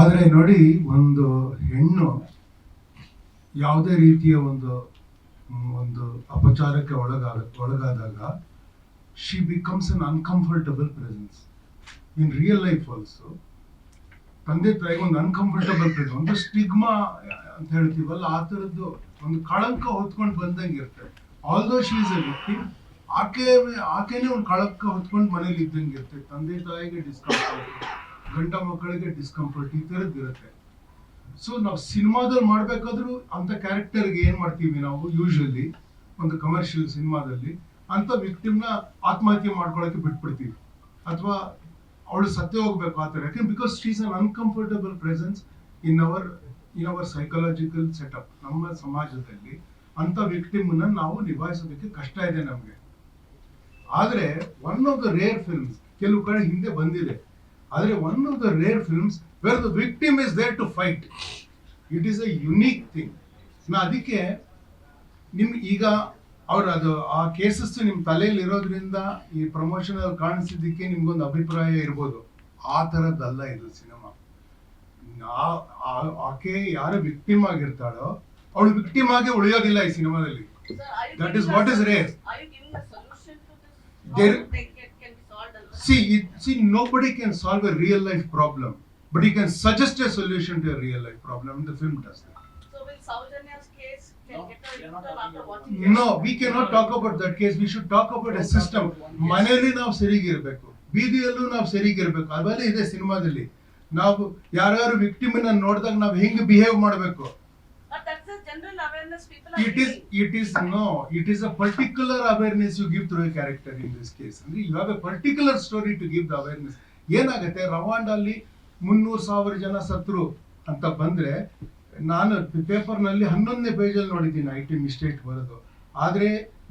ಆದರೆ ನೋಡಿ, ಒಂದು ಹೆಣ್ಣು ಯಾವುದೇ ರೀತಿಯ ಒಂದು ಒಂದು ಅಪಚಾರಕ್ಕೆ ಒಳಗಾದ, ಒಳಗಾದಾಗ she becomes an uncomfortable presence in real life also ತಂದೆ ತಾಯಿಗೆ ಒಂದು ಅನ್ಕಂಫರ್ಟಬಲ್ ಪ್ರೆಸೆನ್ಸ್ ಒಂದು ಸ್ಟಿಗ್ಮಾ ಅಂತ ಹೇಳ್ತೀವಲ್ಲ, ಆ ಥರದ್ದು ಒಂದು ಕಳಂಕ ಹೊತ್ಕೊಂಡು ಬಂದಂಗೆ ಇರ್ತದೆ. ಆಲ್ದೋ ಶಿ ಇಸ್ ಎ ವ್ಯಕ್ತಿ ಆಕೆ, ಆಕೆನೇ ಒಂದು ಕಳಂಕ ಹೊತ್ಕೊಂಡು ಮನೇಲಿ ಇದ್ದಂಗೆ ಇರ್ತದೆ. ತಂದೆ ತಾಯಿಗೆ ಡಿಸ್ಕಂಫರ್ಟ್ ಗಂಡ ಮಕ್ಕಳಿಗೆ ಡಿಸ್ಕಂಫರ್ಟ್ ಈ ಥರದ್ದು ಇರುತ್ತೆ. ಸೊ ನಾವು ಸಿನಿಮಾದಲ್ಲಿ ಮಾಡ್ಬೇಕಾದ್ರೂ ಅಂತ ಕ್ಯಾರೆಕ್ಟರ್ಗೆ ಏನು ಮಾಡ್ತೀವಿ ನಾವು? ಯೂಶ್ವಲಿ ಒಂದು ಕಮರ್ಷಿಯಲ್ ಸಿನಿಮಾದಲ್ಲಿ ಅಂತ ವ್ಯಕ್ತಿಮ್ನ ಆತ್ಮಹತ್ಯೆ ಮಾಡ್ಕೊಳಕ್ಕೆ ಬಿಟ್ಬಿಡ್ತೀವಿ. ಅಥವಾ ಅವಳು ಸತ್ತೇ ಹೋಗ್ಬೇಕು ಆ ಥರ ಯಾಕೆಂದ್ರೆ because she's an uncomfortable presence in our in our psychological setup ನಮ್ಮ ಸಮಾಜದಲ್ಲಿ ಅಂತ ವಿಕ್ಟಿಮ್ನ ನಾವು ನಿಭಾಯಿಸೋದಕ್ಕೆ ಕಷ್ಟ ಇದೆ ನಮಗೆ. ಆದ್ರೆ one of the rare films ಕೆಲವು ಕಡೆ ಹಿಂದೆ ಬಂದಿದೆ. ಆದ್ರೆ one of the rare films where the victim is there to fight it is a unique thing ನಾ ಅದಕ್ಕೆ ನಿಮ್ ಈಗ ಅವ್ರ ಅದು ಆ ಕೇಸಸ್ ನಿಮ್ಮ ತಲೆಯಲ್ಲಿ ಇರೋದ್ರಿಂದ ಈ ಪ್ರಮೋಷನ್ ಕಾಣಿಸಿದ್ದಕ್ಕೆ ನಿಮ್ಗೊಂದು ಅಭಿಪ್ರಾಯ ಇರ್ಬೋದು. ಆ ಥರದ್ದಲ್ಲ ಇದು ಸಿನಿಮಾ. ಆಕೆ ಯಾರು ವಿಕ್ಟಿಮ್ ಆಗಿರ್ತಾಳೋ ಅವಳು ವಿಕ್ಟಿಮ್ ಆಗಿ ಉಳಿಯೋದಿಲ್ಲ ಈ ಸಿನಿಮಾದಲ್ಲಿ. That is what is giving See, it, see, nobody can solve a real life problem, but he can suggest a solution to a real life problem. and The film does that. So will Saujanya's case can No, No, we cannot talk about that case. We should talk about a system. ಮನೆಯಲ್ಲಿ ನಾವು ಸರಿಗಿರ್ಬೇಕು ಬೀದಿಯಲ್ಲೂ ನಾವು ಸರಿಗಿರಬೇಕು ಅವೆಲ್ಲ ಇದೆ ಸಿನಿಮಾದಲ್ಲಿ ನಾವು ಯಾರ್ಯಾರು victim ನೋಡಿದಾಗ ನಾವು ಹೆಂಗ್ ಬಿಹೇವ್ ಮಾಡಬೇಕು it is. It is no it is a particular awareness you give through a character in this case ಅಂದ್ರೆ you have a particular story to give the awareness ಏನಾಗುತ್ತೆ? ರವಾಂಡಲ್ಲಿ ಮುನ್ನೂರು ಸಾವಿರ ಜನ ಸತ್ರು ಅಂತ ಬಂದ್ರೆ ನಾನು ಪೇಪರ್ನಲ್ಲಿ ಹನ್ನೊಂದನೇ ಪೇಜಲ್ಲಿ ನೋಡಿದ್ದೀನಿ ಐ ಟಿ ಮಿಸ್ಟೇಕ್ ಬರೋದು. ಆದ್ರೆ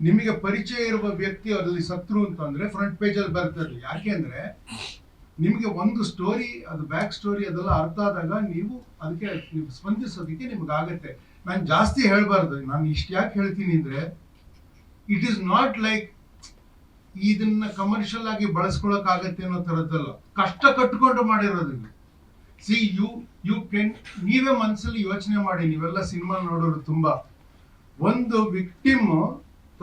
ನಿಮಗೆ ಪರಿಚಯ ಇರುವ ವ್ಯಕ್ತಿ ಅದರಲ್ಲಿ ಸತ್ರು ಅಂತಂದ್ರೆ ಫ್ರಂಟ್ ಪೇಜಲ್ಲಿ ಬರ್ತದೆ ಯಾಕೆ ಅಂದ್ರೆ ನಿಮಗೆ ಒಂದು ಸ್ಟೋರಿ ಅದು ಬ್ಯಾಕ್ ಸ್ಟೋರಿ ಅದೆಲ್ಲ ಅರ್ಥ ಆದಾಗ ನೀವು ಅದಕ್ಕೆ ನೀವು ಸ್ಪಂದಿಸೋದಕ್ಕೆ ನಿಮ್ಗೆ ಆಗತ್ತೆ. ನಾನು ಜಾಸ್ತಿ ಹೇಳಬಾರ್ದು, ನಾನು ಇಷ್ಟು ಯಾಕೆ ಹೇಳ್ತೀನಿ ಅಂದರೆ ಇಟ್ ಈಸ್ ನಾಟ್ ಲೈಕ್ ಇದನ್ನ ಕಮರ್ಷಿಯಲ್ ಆಗಿ ಬಳಸ್ಕೊಳಕ್ ಆಗತ್ತೆ ಅನ್ನೋ ತರದ್ದಲ್ಲ. ಕಷ್ಟ ಕಟ್ಕೊಂಡು ಮಾಡಿರೋದನ್ನ. ಸಿ ಯು ಯು ಕೆನ್ ನೀವೇ ಮನಸ್ಸಲ್ಲಿ ಯೋಚನೆ ಮಾಡಿ, ನೀವೆಲ್ಲ ಸಿನಿಮಾ ನೋಡೋರು ತುಂಬಾ. ಒಂದು ವಿಕ್ಟಿಮ್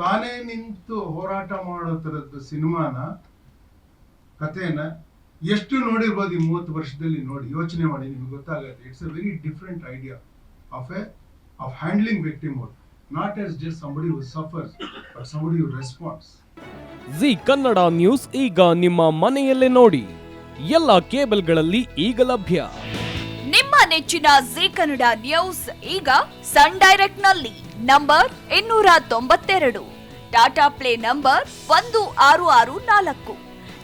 ತಾನೇ ನಿಂತು ಹೋರಾಟ ಮಾಡೋ ಥರದ್ದು ಸಿನಿಮಾನ, ಕಥೆನ ಎಷ್ಟು ನೋಡಿರ್ಬೋದು ಈ ಮೂವತ್ತು ವರ್ಷದಲ್ಲಿ ನೋಡಿ ಯೋಚನೆ ಮಾಡಿ ನಿಮ್ಗೆ ಗೊತ್ತಾಗುತ್ತೆ. It's a very different idea of a of handling victim not as just somebody who suffers but somebody who responds Zee Kannada news ಈಗ ನಿಮ್ಮ ಮನೆಯಲ್ಲೇ ನೋಡಿ. ಎಲ್ಲ ಕೇಬಲ್ಗಳಲ್ಲಿ ಈಗ ಲಭ್ಯ. ನಿಮ್ಮ ನೆಚ್ಚಿನ ಜಿ ಕನ್ನಡ ನ್ಯೂಸ್ ಈಗ ಸನ್ ಡೈರೆಕ್ಟ್ನಲ್ಲಿ ನಂಬರ್ ಇನ್ನೂರ ತೊಂಬತ್ತೆರಡು. ಟಾಟಾ ಪ್ಲೇ ನಂಬರ್ ಒಂದು ಆರು ಆರು ನಾಲ್ಕು.